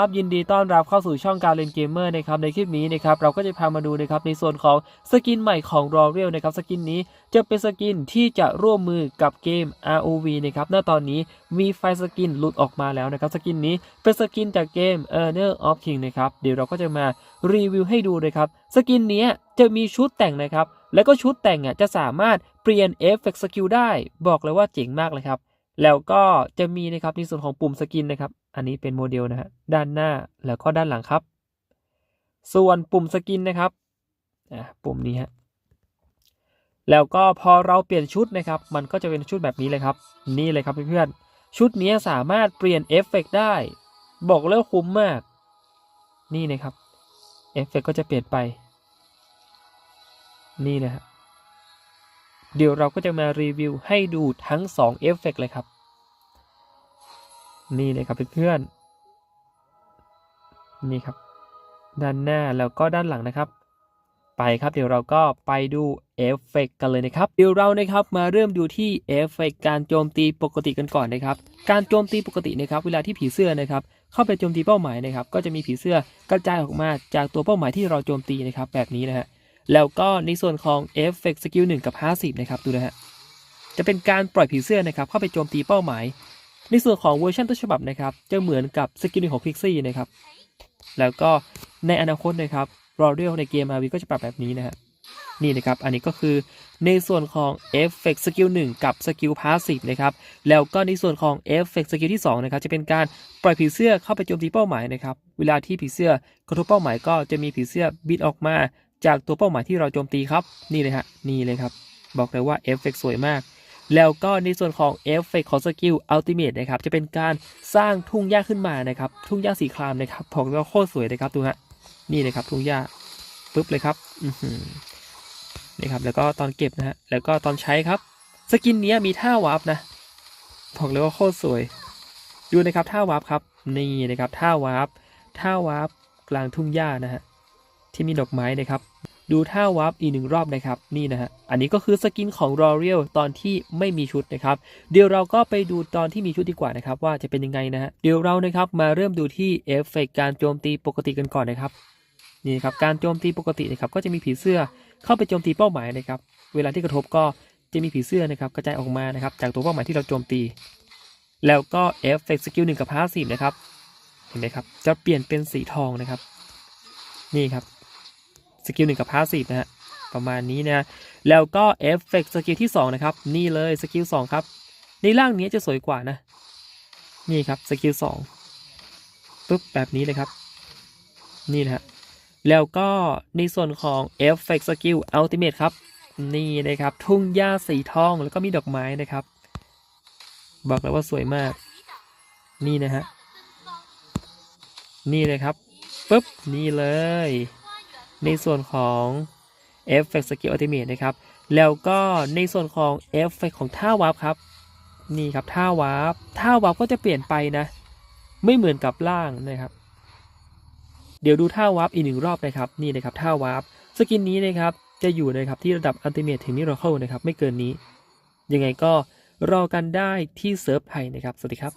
ครับยินดีต้อนรับเข้าสู่ช่องการเล่นเกมเมอร์นะครับในคลิปนี้นะครับเราก็จะพามาดูนะครับในส่วนของสกินใหม่ของ r o r e a l นะครับสกินนี้จะเป็นสกินที่จะร่วมมือกับเกม ROV นะครับณตอนนี้มีไฟสกินหลุดออกมาแล้วนะครับสกินนี้เป็นสกินจากเกม Earner of King นะครับเดี๋ยวเราก็จะมารีวิวให้ดูนะครับสกินนี้จะมีชุดแต่งนะครับแล้วก็ชุดแต่งอะจะสามารถเปลี่ยนเอฟเฟกต์สกิลได้ บอกเลยว่าเจ๋งมากเลยครับ แล้วก็จะมีนะครับในส่วนของปุ่มสกินนะครับ อันนี้เป็นโมเดลนะฮะด้านหน้าแล้วก็ด้านหลังครับ ส่วนปุ่มสกินนะครับอ่าปุ่มนี้ฮะแล้วก็พอเราเปลี่ยนชุดนะครับ มันก็จะเป็นชุดแบบนี้เลยครับ นี่เลยครับเพื่อนๆชุดนี้สามารถเปลี่ยนเอฟเฟกต์ได้ บอกเลยคุ้มมาก นี่นะครับเอฟเฟกต์ก็จะเปลี่ยนไป นี่นะฮะเดี๋ยวเราก็จะมารีวิวให้ดูทั้ง2เอฟเฟกต์เลยครับ นี่เลยครับเพื่อนๆนี่ครับ ด้านหน้าแล้วก็ด้านหลังนะครับ ไปครับเดี๋ยวเราก็ไปดูเอฟเฟกต์กันเลยนะครับ เดี๋ยวเรานะครับมาเริ่มดูที่เอฟเฟกต์การโจมตีปกติกันก่อนนะครับ การโจมตีปกตินะครับ เวลาที่ผีเสื้อนะครับ เข้าไปโจมตีเป้าหมายนะครับ ก็จะมีผีเสื้อกระจายออกมาจากตัวเป้าหมายที่เราโจมตีนะครับ แบบนี้นะฮะแล้วก็ในส่วนของเอฟเฟกต์สกิล1กับ 50 นะครับดูนะฮะจะเป็นการปล่อยผีเสื้อนะครับ เข้าไปโจมตีเป้าหมาย ในส่วนของเวอร์ชันต้นฉบับนะครับ จะเหมือนกับสกิลหนึ่งของพิกซี่นะครับ แล้วก็ในอนาคตนะครับรอเรียลในเกมอาวีก็จะปรับแบบนี้นะฮะนี่นะครับ อันนี้ก็คือในส่วนของเอฟเฟกต์สกิล1กับสกิลพาสซีฟนะครับ แล้วก็ในส่วนของเอฟเฟกต์สกิลที่ 2 นะครับ จะเป็นการปล่อยผีเสื้อเข้าไปโจมตีเป้าหมายนะครับ เวลาที่ผีเสื้อกระทบเป้าหมายก็จะมีผีเสื้อบินออกมา จากตัวเป้าหมายที่เราโจมตีครับ นี่เลยฮะ นี่เลยครับ บอกเลยว่าเอฟเฟกต์สวยมาก แล้วก็ในส่วนของเอฟเฟกของสกิลอัลติเมทนะครับจะเป็นการสร้างทุ่งหญ้าขึ้นมานะครับ ทุ่งหญ้าสีครามนะครับบอกเลยว่าโคตรสวยเลยครับดูฮะนี่เลยครับทุ่งหญ้าปุ๊บเลยครับนี่ครับแล้วก็ตอนเก็บนะฮะแล้วก็ตอนใช้ครับ สกินเนี้ยมีท่าวาร์ปนะบอกเลยว่าโคตรสวย ดูนะครับท่าวาร์ปครับนี่นะครับท่าวาร์ปท่าวาร์ปกลางทุ่งหญ้านะฮะที่มีดอกไม้นะครับ ดูท่าวาร์ปอีกหนึ่งรอบนะครับนี่นะฮะอันนี้ก็คือสกินของ r o r e a l ตอนที่ไม่มีชุดนะครับเดี๋ยวเราก็ไปดูตอนที่มีชุดดีกว่านะครับว่าจะเป็นยังไงนะฮะเดี๋ยวเรานะครับมาเริ่มดูที่เอฟเฟกต์การโจมตีปกติกันก่อนนะครับนี่ครับการโจมตีปกตินะครับก็จะมีผีเสื้อเข้าไปโจมตีเป้าหมายนะครับเวลาที่กระทบก็จะมีผีเสื้อนะครับกระจายออกมานะครับจากตัวเป้าหมายที่เราโจมตี แล้วก็เอฟเฟกต์สกิลหนึ่งกับพาสซีฟนะครับเห็นไหมครับจะเปลี่ยนเป็นสีทองนะครับนี่ครับ สกิลหนึ่งกับพาสซีฟนะฮะประมาณนี้นะแล้วก็เอฟเฟกต์สกิลที่2นะครับนี่เลยสกิล2ครับในร่างนี้จะสวยกว่านะ นี่ครับสกิล2ปุ๊บแบบนี้เลยครับ นี่นะฮะแล้วก็ในส่วนของเอฟเฟกต์สกิลอัลติเมทครับ นี่นะครับ ทุ่งหญ้าสีทองแล้วก็มีดอกไม้นะครับ บอกเลยว่าสวยมาก นี่นะฮะ นี่เลยครับปุ๊บ นี่เลย ในส่วนของ Effect Skill Ultimate นะครับ แล้วก็ในส่วนของ Effect ของท่าวาร์ปครับ นี่ครับท่าวาร์ปท่าวาร์ปก็จะเปลี่ยนไปนะ ไม่เหมือนกับล่างนะครับ เดี๋ยวดูท่าวาร์ปอีกหนึ่งรอบนะครับ นี่นะครับท่าวาร์ปสกินนี้นะครับ จะอยู่นะครับที่ระดับ Ultimate ถึง Miracle นะครับ ไม่เกินนี้ ยังไงก็รอกันได้ที่เซิร์ฟไทยนะครับ สวัสดีครับ